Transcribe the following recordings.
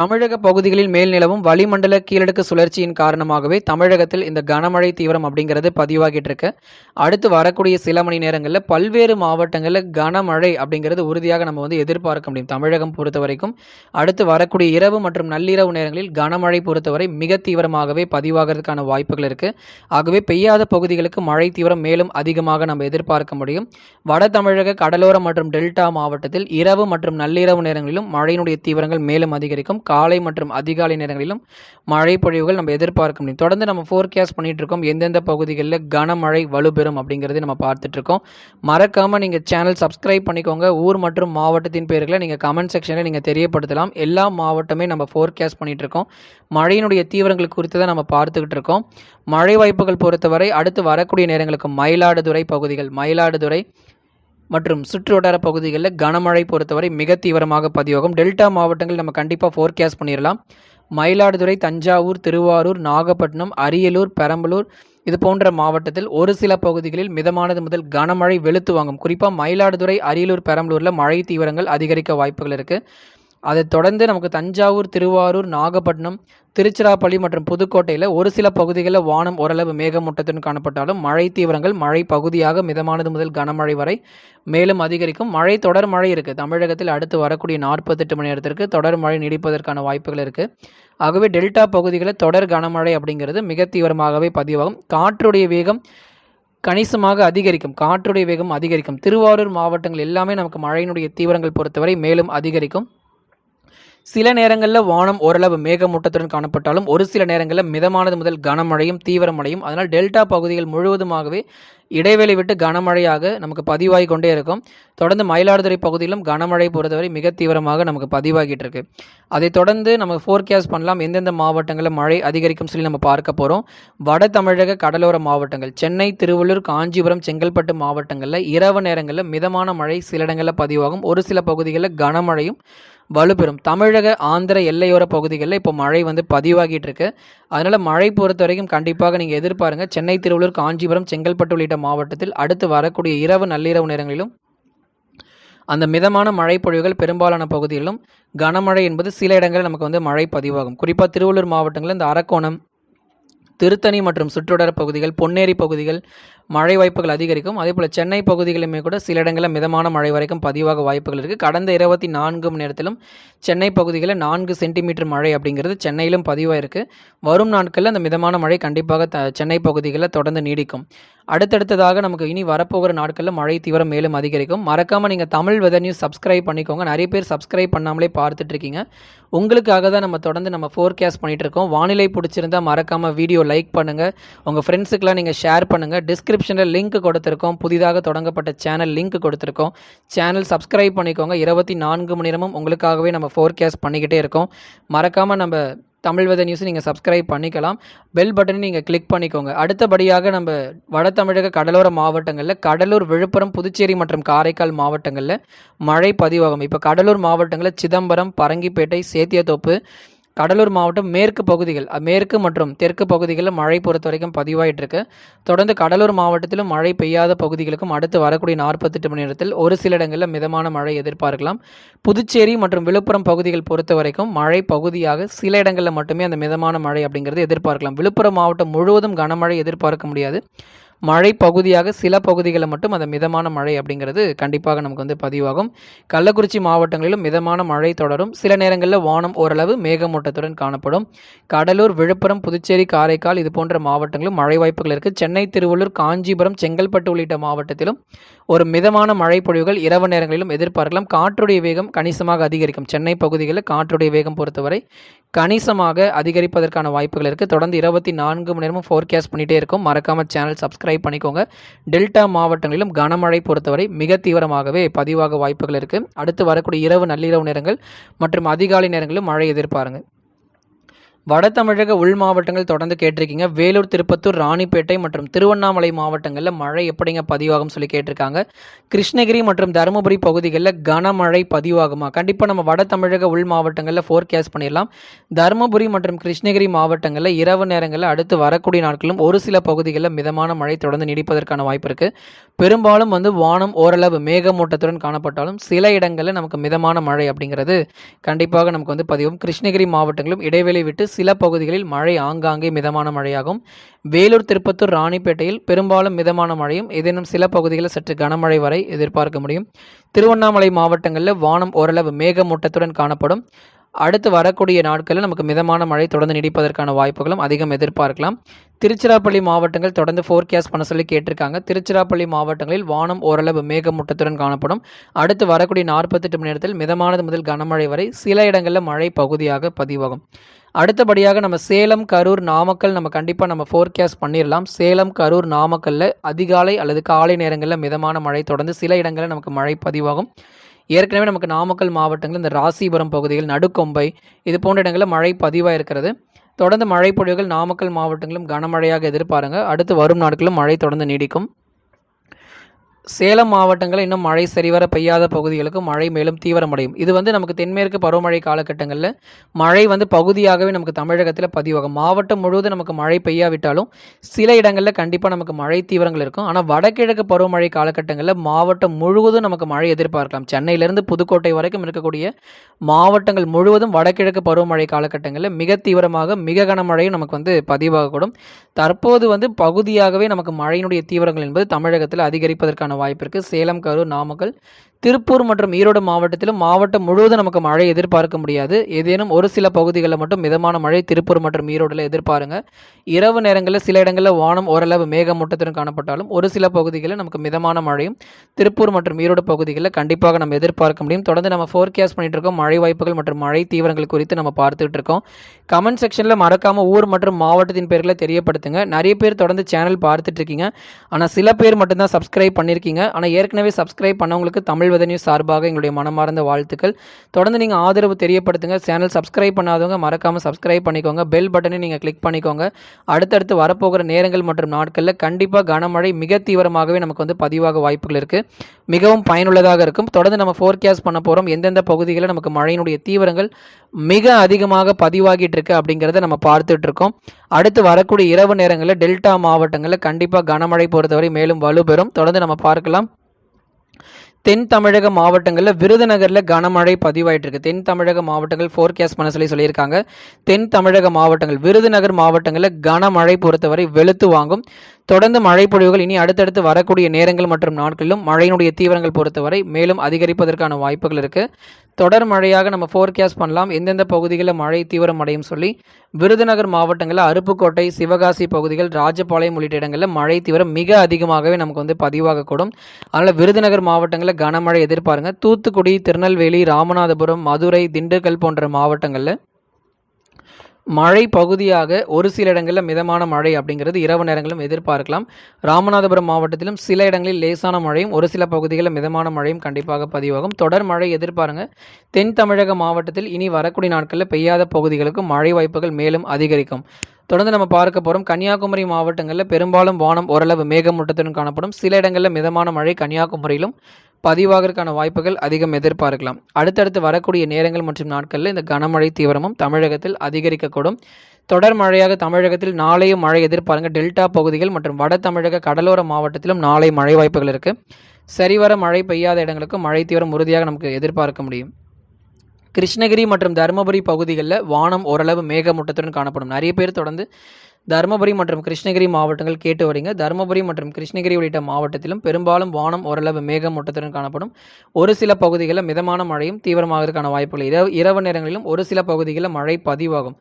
தமிழக பகுதிகளில் மேல் நிலவும் வளிமண்டல கீழடுக்கு சுழற்சியின் காரணமாகவே தமிழகத்தில் இந்த கனமழை தீவிரம் அப்படிங்கிறது பதிவாகிட்டு இருக்கு. அடுத்து வரக்கூடிய சில மணி நேரங்களில் பல்வேறு மாவட்டங்களில் கனமழை அப்படிங்கிறது உறுதியாக நம்ம வந்து எதிர்பார்க்க முடியும். தமிழகம் பொறுத்த வரைக்கும் அடுத்து வரக்கூடிய இரவு மற்றும் நள்ளிரவு நேரங்களில் கனமழை பொறுத்தவரை மிக தீவிரமாகவே பதிவாகிறதுக்கான வாய்ப்புகள் இருக்கு. ஆகவே பெய்யாத பகுதிகளுக்கு மழை தீவிரம் மேலும் அதிகமாக நம்ம எதிர்பார்க்க முடியும். வட தமிழக கடலோரம் மற்றும் டெல்டா மாவட்டத்தில் இரவு மற்றும் நள்ளிரவு நேரங்களிலும் மழையினுடைய தீவிரங்கள் மேலும் அதிகரிக்கும். காலை மற்றும் அதிகாலை நேரங்களிலும் மழை பொழிவுகள் நம்ம எதிர்பார்க்க முடியும். தொடர்ந்து நம்ம ஃபோர்காஸ்ட் பண்ணிகிட்ருக்கோம் இருக்கோம். எந்தெந்த பகுதிகளில் கனமழை வலுப்பெறும் அப்படிங்கிறதை நம்ம பார்த்துட்ருக்கோம் மறக்காமல் நீங்கள் சேனல் சப்ஸ்கிரைப் பண்ணிக்கோங்க. ஊர் மற்றும் மாவட்டத்தின் பேர்களை நீங்கள் கமெண்ட் செக்ஷனில் நீங்கள் தெரியப்படுத்தலாம். எல்லா மாவட்டமே நம்ம ஃபோர்காஸ்ட் பண்ணிகிட்ருக்கோம் இருக்கோம். மழையினுடைய தீவிரங்கள் குறித்து தான் நம்ம பார்த்துக்கிட்டு இருக்கோம். மழை வாய்ப்புகள் பொறுத்தவரை அடுத்து வரக்கூடிய நேரங்களுக்கு மயிலாடுதுறை பகுதிகள் மயிலாடுதுறை மற்றும் சுற்றுவட்டார பகுதிகளில் கனமழை பொறுத்தவரை மிக தீவிரமாக பதிவாகும். டெல்டா மாவட்டங்கள் நம்ம கண்டிப்பாக ஃபோர்காஸ்ட் பண்ணிடலாம் மயிலாடுதுறை தஞ்சாவூர் திருவாரூர் நாகப்பட்டினம் அரியலூர் பெரம்பலூர் இது போன்ற மாவட்டத்தில் ஒரு சில பகுதிகளில் மிதமானது முதல் கனமழை வெளுத்து வாங்கும். குறிப்பாக மயிலாடுதுறை அரியலூர் பெரம்பலூரில் மழை தீவிரங்கள் அதிகரிக்க வாய்ப்புகள் இருக்குது அதைத் தொடர்ந்து நமக்கு தஞ்சாவூர் திருவாரூர் நாகப்பட்டினம் திருச்சிராப்பள்ளி மற்றும் புதுக்கோட்டையில் ஒரு சில பகுதிகளில் வானம் ஓரளவு மேகமூட்டத்துடன் காணப்பட்டாலும் மழை தீவிரங்கள் மழை பகுதியாக மிதமானது முதல் கனமழை வரை மேலும் அதிகரிக்கும். மழை தொடர் மழை இருக்குது தமிழகத்தில் அடுத்து வரக்கூடிய நாற்பத்தெட்டு மணி நேரத்திற்கு தொடர் மழை நீடிப்பதற்கான வாய்ப்புகள் இருக்குது ஆகவே டெல்டா பகுதிகளில் தொடர் கனமழை அப்படிங்கிறது மிக தீவிரமாகவே பதிவாகும். காற்றுடைய வேகம் கணிசமாக அதிகரிக்கும். காற்றுடைய வேகம் அதிகரிக்கும். திருவாரூர் மாவட்டங்கள் எல்லாமே நமக்கு மழையினுடைய தீவிரங்கள் பொறுத்தவரை மேலும் அதிகரிக்கும். சில நேரங்களில் வானம் ஓரளவு மேகமூட்டத்துடன் காணப்பட்டாலும் ஒரு சில நேரங்களில் மிதமானது முதல் கனமழையும் தீவிரமடையும் அதனால் டெல்டா பகுதிகள் முழுவதுமாகவே இடைவெளி விட்டு கனமழையாக நமக்கு பதிவாகி கொண்டே இருக்கும். தொடர்ந்து மயிலாடுதுறை பகுதியிலும் கனமழை பொறுத்தவரை மிக தீவிரமாக நமக்கு பதிவாகிட்டு இருக்கு. அதை தொடர்ந்து நம்ம ஃபோர்காஸ்ட் பண்ணலாம். எந்தெந்த மாவட்டங்களில் மழை அதிகரிக்கும் சொல்லி நம்ம பார்க்க போகிறோம் வட தமிழக கடலோர மாவட்டங்கள் சென்னை திருவள்ளூர் காஞ்சிபுரம் செங்கல்பட்டு மாவட்டங்களில் இரவு நேரங்களில் மிதமான மழை சில இடங்களில் பதிவாகும். ஒரு சில பகுதிகளில் கனமழையும் வலுப்பெறும். தமிழக ஆந்திர எல்லையோர பகுதிகளில் இப்போ மழை வந்து பதிவாகிட்டு இருக்கு அதனால் மழை பொறுத்த வரைக்கும் கண்டிப்பாக நீங்கள் எதிர்பாருங்க. சென்னை திருவள்ளூர் காஞ்சிபுரம் செங்கல்பட்டு உள்ளிட்ட மாவட்டத்தில் அடுத்து வரக்கூடிய இரவு நள்ளிரவு நேரங்களிலும் அந்த மிதமான மழைப்பொழிவுகள் பெரும்பாலான பகுதிகளிலும் கனமழை என்பது சில இடங்களில் நமக்கு வந்து மழை பதிவாகும். குறிப்பாக திருவள்ளூர் மாவட்டங்களில் இந்த அரக்கோணம் திருத்தணி மற்றும் சுற்றுவட்டார பகுதிகள் பொன்னேரி பகுதிகள் மழை வாய்ப்புகள் அதிகரிக்கும். அதேபோல் சென்னை பகுதிகளுமே கூட சில இடங்களில் மிதமான மழை வரைக்கும் பதிவாக வாய்ப்புகள் இருக்குது கடந்த இருபத்தி நான்கு மணி நேரத்திலும் சென்னை பகுதிகளில் நான்கு சென்டிமீட்டர் மழை அப்படிங்கிறது சென்னையிலும் பதிவாயிருக்கு வரும் நாட்களில் அந்த மிதமான மழை கண்டிப்பாக த சென்னை பகுதிகளில் தொடர்ந்து நீடிக்கும். அடுத்தடுத்ததாக நமக்கு இனி வரப்போகிற நாட்களில் மழை தீவிரம் மேலும் அதிகரிக்கும். மறக்காமல் நீங்கள் தமிழ் வெதர் நியூஸ் சப்ஸ்கிரைப் பண்ணிக்கோங்க. நிறைய பேர் சப்ஸ்கிரைப் பண்ணாமலே பார்த்துட்ருக்கீங்க உங்களுக்காக தான் நம்ம தொடர்ந்து நம்ம ஃபோர்காஸ்ட் பண்ணிகிட்ருக்கோம் இருக்கோம். வானிலை பிடிச்சிருந்தா மறக்காமல் வீடியோ லைக் பண்ணுங்கள் உங்கள் ஃப்ரெண்ட்ஸுக்கெலாம் நீங்கள் ஷேர் பண்ணுங்கள் டிஸ்கிரிப்ஷனில் லிங்க் கொடுத்துருக்கோம். புதிதாக தொடங்கப்பட்ட சேனல் லிங்க் கொடுத்துருக்கோம். சேனல் சப்ஸ்கிரைப் பண்ணிக்கோங்க. இருபத்தி நான்கு மணி நேரமும் உங்களுக்காகவே நம்ம ஃபோர்காஸ்ட் பண்ணிக்கிட்டே இருக்கோம். மறக்காமல் நம்ம தமிழ் வெத நியூஸ் நீங்கள் சப்ஸ்கிரைப் பண்ணிக்கலாம். பெல் பட்டனை நீங்கள் கிளிக் பண்ணிக்கோங்க. அடுத்தபடியாக நம்ம வட தமிழக கடலோர மாவட்டங்களில் கடலூர் விழுப்புரம் புதுச்சேரி மற்றும் காரைக்கால் மாவட்டங்களில் மழை பதிவாகும். இப்போ கடலூர் மாவட்டங்களில் சிதம்பரம் பரங்கிப்பேட்டை சேத்தியத்தோப்பு கடலூர் மாவட்டம் மேற்கு பகுதிகள் மேற்கு மற்றும் தெற்கு பகுதிகளில் மழை பொறுத்த வரைக்கும் பதிவாயிட்டு இருக்கு தொடர்ந்து கடலூர் மாவட்டத்திலும் மழை பெய்யாத பகுதிகளுக்கும் அடுத்து வரக்கூடிய நாற்பத்தெட்டு மணி நேரத்தில் ஒரு சில இடங்களில் மிதமான மழை எதிர்பார்க்கலாம். புதுச்சேரி மற்றும் விழுப்புரம் பகுதிகள் பொறுத்த வரைக்கும் மழை பகுதியாக சில இடங்களில் மட்டுமே அந்த மிதமான மழை அப்படிங்கிறது எதிர்பார்க்கலாம். விழுப்புரம் மாவட்டம் முழுவதும் கனமழை எதிர்பார்க்க முடியாது. மழை பகுதியாக சில பகுதிகளில் மட்டும் அந்த மிதமான மழை அப்படிங்கிறது கண்டிப்பாக நமக்கு வந்து பதிவாகும். கள்ளக்குறிச்சி மாவட்டங்களிலும் மிதமான மழை தொடரும். சில நேரங்களில் வானம் ஓரளவு மேகமூட்டத்துடன் காணப்படும். கடலூர் விழுப்புரம் புதுச்சேரி காரைக்கால் இது போன்ற மாவட்டங்களும் மழை வாய்ப்புகள் இருக்குது சென்னை திருவள்ளூர் காஞ்சிபுரம் செங்கல்பட்டு உள்ளிட்ட மாவட்டத்திலும் ஒரு மிதமான மழை பொழிவுகள் இரவு நேரங்களிலும் எதிர்பார்க்கலாம். காற்றுடைய வேகம் கணிசமாக அதிகரிக்கும். சென்னை பகுதிகளில் காற்றுடைய வேகம் பொறுத்தவரை கணிசமாக அதிகரிப்பதற்கான வாய்ப்புகள் இருக்குது தொடர்ந்து இருபத்தி நான்கு மணி நேரமும் ஃபோர்காஸ்ட் பண்ணிகிட்டே இருக்கும். மறக்காம சேனல் சப்ஸ்கிரைப் பண்ணிக்கோங்க. டெல்டா மாவட்டங்களிலும் கனமழை பொறுத்தவரை மிக தீவிரமாகவே பதிவாக வாய்ப்புகள் இருக்குது அடுத்து வரக்கூடிய இரவு நள்ளிரவு நேரங்கள் மற்றும் அதிகாலை நேரங்களிலும் மழை எதிர்பாருங்க. வட தமிழக உள் மாவட்டங்கள் தொடர்ந்து கேட்டிருக்கீங்க. வேலூர் திருப்பத்தூர் ராணிப்பேட்டை மற்றும் திருவண்ணாமலை மாவட்டங்களில் மழை எப்படிங்க பதிவாகும் சொல்லி கேட்டிருக்காங்க. கிருஷ்ணகிரி மற்றும் தருமபுரி பகுதிகளில் கனமழை பதிவாகுமா? கண்டிப்பாக நம்ம வட தமிழக உள் மாவட்டங்களில் ஃபோர்கேஸ்ட் பண்ணிடலாம். தருமபுரி மற்றும் கிருஷ்ணகிரி மாவட்டங்களில் இரவு நேரங்களில் அடுத்து வரக்கூடிய நாட்களும் ஒரு சில பகுதிகளில் மிதமான மழை தொடர்ந்து நீடிப்பதற்கான வாய்ப்பு இருக்குது பெரும்பாலும் வந்து வானம் ஓரளவு மேகமூட்டத்துடன் காணப்பட்டாலும் சில இடங்களில் நமக்கு மிதமான மழை அப்படிங்கிறது கண்டிப்பாக நமக்கு வந்து பதிவும். கிருஷ்ணகிரி மாவட்டங்களும் இடைவெளி விட்டு சில பகுதிகளில் மழை ஆங்காங்கே மிதமான மழையாகும். வேலூர் திருப்பத்தூர் ராணிப்பேட்டையில் பெரும்பாலும் மிதமான மழையும் ஏதேனும் சில பகுதிகளில் சற்று கனமழை வரை எதிர்பார்க்க முடியும். திருவண்ணாமலை மாவட்டங்களில் வானம் ஓரளவு மேகமூட்டத்துடன் காணப்படும். அடுத்து வரக்கூடிய நாட்களில் நமக்கு மிதமான மழை தொடர்ந்து நீடிப்பதற்கான வாய்ப்புகளும் அதிகம் எதிர்பார்க்கலாம். திருச்சிராப்பள்ளி மாவட்டங்கள் தொடர்ந்து ஃபோர்காஸ்ட் பண்ண சொல்லி கேட்டிருக்காங்க. திருச்சிராப்பள்ளி மாவட்டங்களில் வானம் ஓரளவு மேகமூட்டத்துடன் காணப்படும். அடுத்து வரக்கூடிய நாற்பத்தெட்டு மணி நேரத்தில் மிதமானது முதல் கனமழை வரை சில இடங்களில் மழை பகுதியாக பதிவாகும். அடுத்தபடியாக நம்ம சேலம் கரூர் நாமக்கல் நம்ம கண்டிப்பாக நம்ம ஃபோர்கேஸ்ட் பண்ணிடலாம் சேலம் கரூர் நாமக்கல்ல அதிகாலை அல்லது காலை நேரங்களில் மிதமான மழை தொடர்ந்து சில இடங்களில் நமக்கு மழை பதிவாகும். ஏற்கனவே நமக்கு நாமக்கல் மாவட்டங்களில் இந்த ராசிபுரம் பகுதியில் நடுக்கொம்பை இது போன்ற இடங்களில் மழை பதிவாக இருக்கிறது. தொடர்ந்து மழை பொழிவுகள் நாமக்கல் மாவட்டங்களும் கனமழையாக எதிர்பாருங்க. அடுத்து வரும் நாட்களும் மழை தொடர்ந்து நீடிக்கும். சேலம் மாவட்டங்களில் இன்னும் மழை சரிவர பெய்யாத பகுதிகளுக்கு மழை மேலும் தீவிரமடையும். இது வந்து நமக்கு தென்மேற்கு பருவமழை காலகட்டங்களில் மழை வந்து பகுதியாகவே நமக்கு தமிழகத்தில் பதிவாகும். மாவட்டம் முழுவதும் நமக்கு மழை பெய்யாவிட்டாலும் சில இடங்களில் கண்டிப்பாக நமக்கு மழை தீவிரங்கள் இருக்கும். ஆனால் வடகிழக்கு பருவமழை காலகட்டங்களில் மாவட்டம் முழுவதும் நமக்கு மழை எதிர்பார்க்கலாம். சென்னையிலேருந்து புதுக்கோட்டை வரைக்கும் இருக்கக்கூடிய மாவட்டங்கள் முழுவதும் வடகிழக்கு பருவமழை காலகட்டங்களில் மிக தீவிரமாக மிக கனமழையும் நமக்கு வந்து பதிவாகக்கூடும். தற்போது வந்து பகுதியாகவே நமக்கு மழையினுடைய தீவிரங்கள் என்பது தமிழகத்தில் அதிகரிப்பதற்கான வாய்ப்பு இருக்குது சேலம் கரூர் நாமக்கல் திருப்பூர் மற்றும் ஈரோடு மாவட்டத்திலும் மாவட்டம் முழுவதும் நமக்கு மழை எதிர்பார்க்க முடியாது. ஏதேனும் ஒரு சில பகுதிகளில் மட்டும் மிதமான மழை திருப்பூர் மற்றும் ஈரோடில் எதிர்பாருங்க. இரவு நேரங்களில் சில இடங்களில் வானம் ஓரளவு மேகமூட்டத்துடன் காணப்பட்டாலும் ஒரு சில பகுதிகளில் நமக்கு மிதமான மழையும் திருப்பூர் மற்றும் ஈரோடு பகுதிகளில் கண்டிப்பாக நம்ம எதிர்பார்க்க முடியும். தொடர்ந்து நம்ம ஃபோர்காஸ்ட் பண்ணிட்டு இருக்கோம். மழை வாய்ப்புகள் மற்றும் மழை தீவிரங்கள் குறித்து நம்ம பார்த்துட்டு இருக்கோம். கமெண்ட் செக்ஷனில் மறக்காம ஊர் மற்றும் மாவட்டத்தின் பேர்களை தெரியப்படுத்துங்க. நிறைய பேர் தொடர்ந்து சேனல் பார்த்துட்டு இருக்கீங்க. ஆனால் சில பேர் மட்டும்தான் சப்ஸ்கிரைப் பண்ணியிருக்கீங்க. ஆனால் ஏற்கனவே சப்ஸ்கிரைப் பண்ணவங்களுக்கு தமிழ் தமிழ் நியூஸ் சார்பாக எங்களுடைய மனமார்ந்த வாழ்த்துக்கள். தொடர்ந்து நீங்கள் ஆதரவு தெரியப்படுத்துங்க. சேனல் சப்ஸ்கிரைப் பண்ணாதவங்க மறக்காமல் சப்ஸ்கிரைப் பண்ணிக்கோங்க. பெல் பட்டனை நீங்கள் கிளிக் பண்ணிக்கோங்க. அடுத்தடுத்து வரப்போகிற நேரங்கள் மற்றும் நாட்களில் கண்டிப்பாக கனமழை மிக தீவிரமாகவே நமக்கு வந்து பதிவாக வாய்ப்புகள் இருக்குது மிகவும் பயனுள்ளதாக இருக்கும். தொடர்ந்து நம்ம ஃபோர்காஸ்ட் பண்ண போகிறோம் எந்தெந்த பகுதிகளில் நமக்கு மழையினுடைய தீவிரங்கள் மிக அதிகமாக பதிவாகிட்டு இருக்கு அப்படிங்கிறத நம்ம பார்த்துட்டு இருக்கோம். அடுத்து வரக்கூடிய இரவு நேரங்களில் டெல்டா மாவட்டங்களில் கண்டிப்பாக கனமழை பொறுத்தவரை மேலும் வலுப்பெறும். தொடர்ந்து நம்ம பார்க்கலாம். தென் தமிழக மாவட்டங்களில் விருதுநகரில் கனமழை பதிவாயிட்டு இருக்கு தென் தமிழக மாவட்டங்கள் ஃபோர்கேஸ்ட் பண்ண சொல்லி சொல்லியிருக்காங்க. தென் தமிழக மாவட்டங்கள் விருதுநகர் மாவட்டங்களில் கனமழை பொறுத்தவரை வெளுத்து வாங்கும். தொடர்ந்து மழை பொழிவுகள் இனி அடுத்தடுத்து வரக்கூடிய நேரங்கள் மற்றும் நாட்களிலும் மழையினுடைய தீவிரங்கள் பொறுத்தவரை மேலும் அதிகரிப்பதற்கான வாய்ப்புகள் இருக்கு. தொடர் மழையாக நம்ம ஃபோர்கேஸ்ட் பண்ணலாம். எந்தெந்த பகுதிகளில் மழை தீவிரம் அடையும் சொல்லி விருதுநகர் மாவட்டங்களில் அருப்புக்கோட்டை சிவகாசி பகுதிகள் ராஜபாளையம் உள்ளிட்ட இடங்களில் மழை தீவிரம் மிக அதிகமாகவே நமக்கு வந்து பதிவாகக்கூடும். அதனால் விருதுநகர் மாவட்டங்களில் கனமழை எதிர்பாருங்க. தூத்துக்குடி திருநெல்வேலி ராமநாதபுரம் மதுரை திண்டுக்கல் போன்ற மாவட்டங்களில் மழை பகுதியாக ஒரு சில இடங்களில் மிதமான மழை அப்படிங்கிறது இரவு நேரங்களும் எதிர்பார்க்கலாம். ராமநாதபுரம் மாவட்டத்திலும் சில இடங்களில் லேசான மழையும் ஒரு சில பகுதிகளில் மிதமான மழையும் கண்டிப்பாக பதிவாகும். தொடர் மழை எதிர்பாருங்க. தென் தமிழக மாவட்டத்தில் இனி வரக்கூடிய நாட்களில் பெய்யாத பகுதிகளுக்கு மழை வாய்ப்புகள் மேலும் அதிகரிக்கும். தொடர்ந்து நம்ம பார்க்க போகிறோம் கன்னியாகுமரி மாவட்டங்களில் பெரும்பாலும் வானம் ஓரளவு மேகமூட்டத்துடன் காணப்படும். சில இடங்களில் மிதமான மழை கன்னியாகுமரியிலும் பதிவாகிறதுக்கான வாய்ப்புகள் அதிகம் எதிர்பார்க்கலாம். அடுத்தடுத்து வரக்கூடிய நேரங்கள் மற்றும் நாட்களில் இந்த கனமழை தீவிரமும் தமிழகத்தில் அதிகரிக்கக்கூடும். தொடர் மழையாக தமிழகத்தில் நாளையும் மழை எதிர்பாருங்க. டெல்டா பகுதிகள் மற்றும் வட தமிழக கடலோர மாவட்டத்திலும் நாளை மழை வாய்ப்புகள் இருக்குது சரிவர மழை பெய்யாத இடங்களுக்கும் மழை தீவிரம் உறுதியாக நமக்கு எதிர்பார்க்க முடியும். கிருஷ்ணகிரி மற்றும் தருமபுரி பகுதிகளில் வானம் ஓரளவு மேகமூட்டத்துடன் காணப்படும். நிறைய பேர் தொடர்ந்து தருமபுரி மற்றும் கிருஷ்ணகிரி மாவட்டங்கள் கேட்டு வரீங்க. தருமபுரி மற்றும் கிருஷ்ணகிரி உள்ளிட்ட மாவட்டத்திலும் பெரும்பாலும் வானம் ஓரளவு மேகமூட்டத்துடன் காணப்படும். ஒரு சில பகுதிகளில் மிதமான மழையும் தீவிரமாகிறதுக்கான வாய்ப்புகள் இரவு இரவு நேரங்களிலும் ஒரு சில பகுதிகளில் மழை பதிவாகும்.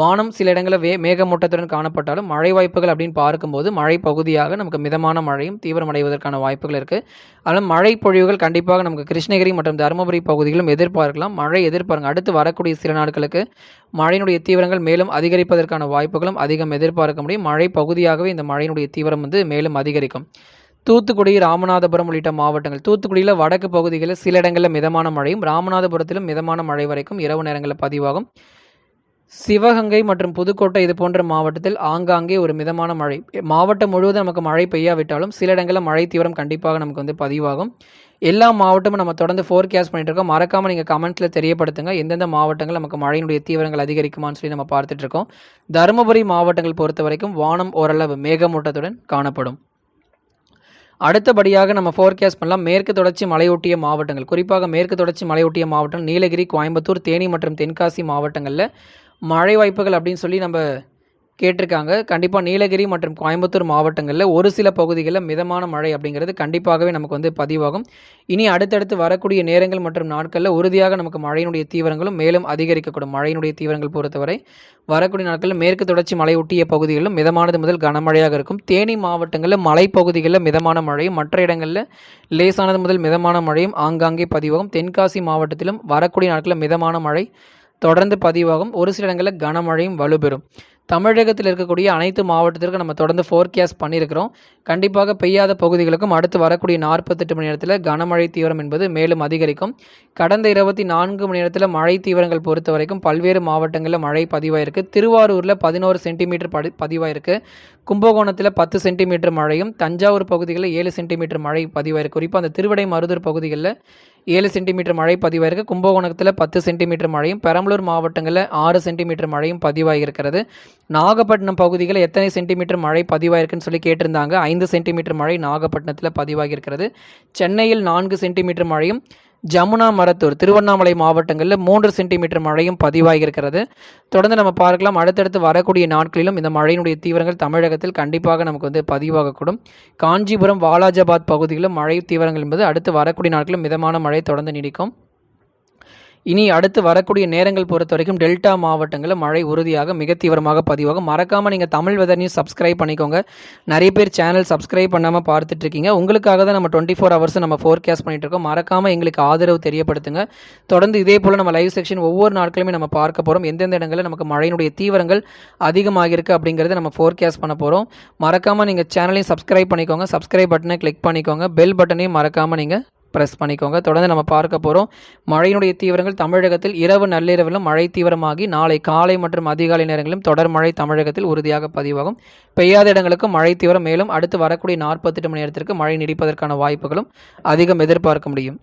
வானம் சில இடங்களில் வே மேகமூட்டத்துடன் காணப்பட்டாலும் மழை வாய்ப்புகள் அப்படின்னு பார்க்கும்போது மழை பகுதியாக நமக்கு மிதமான மழையும் தீவிரமடைவதற்கான வாய்ப்புகள் இருக்குது அதனால் மழை பொழிவுகள் கண்டிப்பாக நமக்கு கிருஷ்ணகிரி மற்றும் தருமபுரி பகுதிகளும் எதிர்பார்க்கலாம். மழை எதிர்பாருங்க. அடுத்து வரக்கூடிய சில நாட்களுக்கு மழையினுடைய தீவிரங்கள் மேலும் அதிகரிப்பதற்கான வாய்ப்புகளும் அதிகம் எதிர்பார்க்க முடியும். மழை பகுதியாகவே இந்த மழையினுடைய தீவிரம் வந்து மேலும் அதிகரிக்கும். தூத்துக்குடி ராமநாதபுரம் உள்ளிட்ட மாவட்டங்கள். தூத்துக்குடியில் வடக்கு பகுதிகளில் சில இடங்களில் மிதமான மழையும் ராமநாதபுரத்திலும் மிதமான மழை வரைக்கும் இரவு நேரங்களில் பதிவாகும். சிவகங்கை மற்றும் புதுக்கோட்டை இது போன்ற மாவட்டத்தில் ஆங்காங்கே ஒரு மிதமான மழை. மாவட்டம் முழுவதும் நமக்கு மழை பெய்யாவிட்டாலும் சில இடங்களில் மழை தீவிரம் கண்டிப்பாக நமக்கு வந்து பதிவாகும். எல்லா மாவட்டமும் நம்ம தொடர்ந்து ஃபோர்காஸ்ட் பண்ணிட்டு இருக்கோம். மறக்காமல் நீங்கள் கமெண்ட்ஸில் தெரியப்படுத்துங்க. எந்தெந்த மாவட்டங்கள் நமக்கு மழையினுடைய தீவிரங்கள் அதிகரிக்குமான்னு சொல்லி நம்ம பார்த்துட்டு இருக்கோம். தருமபுரி மாவட்டங்கள் பொறுத்த வரைக்கும் வானம் ஓரளவு மேகமூட்டத்துடன் காணப்படும். அடுத்தபடியாக நம்ம ஃபோர்காஸ்ட் பண்ணலாம். மேற்கு தொடர்ச்சி மலையொட்டிய மாவட்டங்கள். குறிப்பாக மேற்கு தொடர்ச்சி மலையொட்டிய மாவட்டம் நீலகிரி கோயம்புத்தூர் தேனி மற்றும் தென்காசி மாவட்டங்களில் மழை வாய்ப்புகள் அப்படின்னு சொல்லி நம்ம கேட்டிருக்காங்க. கண்டிப்பாக நீலகிரி மற்றும் கோயம்புத்தூர் மாவட்டங்களில் ஒரு சில பகுதிகளில் மிதமான மழை அப்படிங்கிறது கண்டிப்பாகவே நமக்கு வந்து பதிவாகும். இனி அடுத்தடுத்து வரக்கூடிய நேரங்கள் மற்றும் நாட்களில் உறுதியாக நமக்கு மழையினுடைய தீவிரங்களும் மேலும் அதிகரிக்கக்கூடும். மழையினுடைய தீவிரங்கள் பொறுத்தவரை வரக்கூடிய நாட்களில் மேற்கு தொடர்ச்சி மலையொட்டிய பகுதிகளிலும் மிதமானது முதல் கனமழையாக இருக்கும். தேனி மாவட்டங்களில் மலைப்பகுதிகளில் மிதமான மழையும் மற்ற இடங்களில் லேசானது முதல் மிதமான மழையும் ஆங்காங்கே பதிவாகும். தென்காசி மாவட்டத்திலும் வரக்கூடிய நாட்களில் மிதமான மழை தொடர்ந்து பதிவாகும். ஒரு சில இடங்களில் கனமழையும் வலுப்பெறும். தமிழகத்தில் இருக்கக்கூடிய அனைத்து மாவட்டத்திற்கும் நம்ம தொடர்ந்து ஃபோர்காஸ்ட் பண்ணியிருக்கிறோம். கண்டிப்பாக பெய்யாத பகுதிகளுக்கும் அடுத்து வரக்கூடிய நாற்பத்தெட்டு மணி நேரத்தில் கனமழை தீவிரம் என்பது மேலும் அதிகரிக்கும். கடந்த இருபத்தி நான்கு மணி நேரத்தில் மழை தீவிரங்கள் பொறுத்த வரைக்கும் பல்வேறு மாவட்டங்களில் மழை பதிவாயிருக்கு. திருவாரூரில் பதினோரு சென்டிமீட்டர் படி பதிவாயிருக்கு. கும்பகோணத்தில் பத்து சென்டிமீட்டர் மழையும் தஞ்சாவூர் பகுதிகளில் ஏழு சென்டிமீட்டர் மழை பதிவாயிருக்கு. குறிப்பாக அந்த திருவிடை மருதூர் பகுதிகளில் ஏழு சென்டிமீட்டர் மழை பதிவாயிருக்கு. கும்பகோணத்தில் பத்து சென்டிமீட்டர் மழையும் பெரம்பலூர் மாவட்டங்களில் ஆறு சென்டிமீட்டர் மழையும் பதிவாகியிருக்கிறது நாகப்பட்டினம் பகுதிகளில் எத்தனை சென்டிமீட்டர் மழை பதிவாயிருக்குன்னு சொல்லி கேட்டிருந்தாங்க. ஐந்து சென்டிமீட்டர் மழை நாகப்பட்டினத்தில் பதிவாகியிருக்கிறது. சென்னையில் நான்கு சென்டிமீட்டர் மழையும் ஜமுனா மரத்தூர் திருவண்ணாமலை மாவட்டங்களில் மூன்று சென்டிமீட்டர் மழையும் பதிவாகியிருக்கிறது. தொடர்ந்து நம்ம பார்க்கலாம். அடுத்தடுத்து வரக்கூடிய நாட்களிலும் இந்த மழையினுடைய தீவிரங்கள் தமிழகத்தில் கண்டிப்பாக நமக்கு வந்து பதிவாகக்கூடும். காஞ்சிபுரம் வாலாஜாபாத் பகுதியிலும் மழை தீவிரங்கள் என்பது அடுத்து வரக்கூடிய நாட்களிலும் மிதமான மழை தொடர்ந்து நீடிக்கும். இனி அடுத்து வரக்கூடிய நேரங்கள் பொறுத்த வரைக்கும் டெல்டா மாவட்டங்களில் மழை உறுதியாக மிக தீவிரமாக பதிவாகும். மறக்காமல் நீங்கள் தமிழ் வெதர் நியூஸ் சப்ஸ்கிரைப் பண்ணிக்கோங்க. நிறைய பேர் சேனல் சப்ஸ்கிரைப் பண்ணாமல் பார்த்துட்டு இருக்கீங்க. உங்களுக்காக தான் நம்ம டுவெண்ட்டி ஃபோர் ஹவர்ஸ் நம்ம ஃபோர்காஸ்ட் பண்ணிட்டு இருக்கோம். மறக்காமல் எங்களுக்கு ஆதரவு தெரியப்படுத்துங்க. தொடர்ந்து இதே போல் நம்ம லைவ் செக்ஷன் ஒவ்வொரு நாட்களுமே நம்ம பார்க்க போகிறோம் எந்தெந்த இடங்களில் நமக்கு மழையினுடைய தீவிரங்கள் அதிகமாகிருக்கு அப்படிங்கிறத நம்ம ஃபோர்காஸ்ட் பண்ண போகிறோம் மறக்காமல் நீங்கள் சேனலையும் சப்ஸ்கிரைப் பண்ணிக்கோங்க. சப்ஸ்கிரைப் பட்டனை கிளிக் பண்ணிக்கோங்க. பெல் பட்டனையும் மறக்காமல் நீங்கள் ப்ரெஸ் பண்ணிக்கோங்க. தொடர்ந்து நம்ம பார்க்க போகிறோம் மழையினுடைய தீவிரங்கள் தமிழகத்தில் இரவு நள்ளிரவிலும் மழை தீவிரமாகி நாளை காலை மற்றும் அதிகாலை நேரங்களிலும் தொடர் மழை தமிழகத்தில் உறுதியாக பதிவாகும். பெய்யாத இடங்களுக்கும் மழை தீவிரம் மேலும் அடுத்து வரக்கூடிய நாற்பத்தெட்டு மணி நேரத்திற்கு மழை நீடிப்பதற்கான வாய்ப்புகளும் அதிகம் எதிர்பார்க்க முடியும்.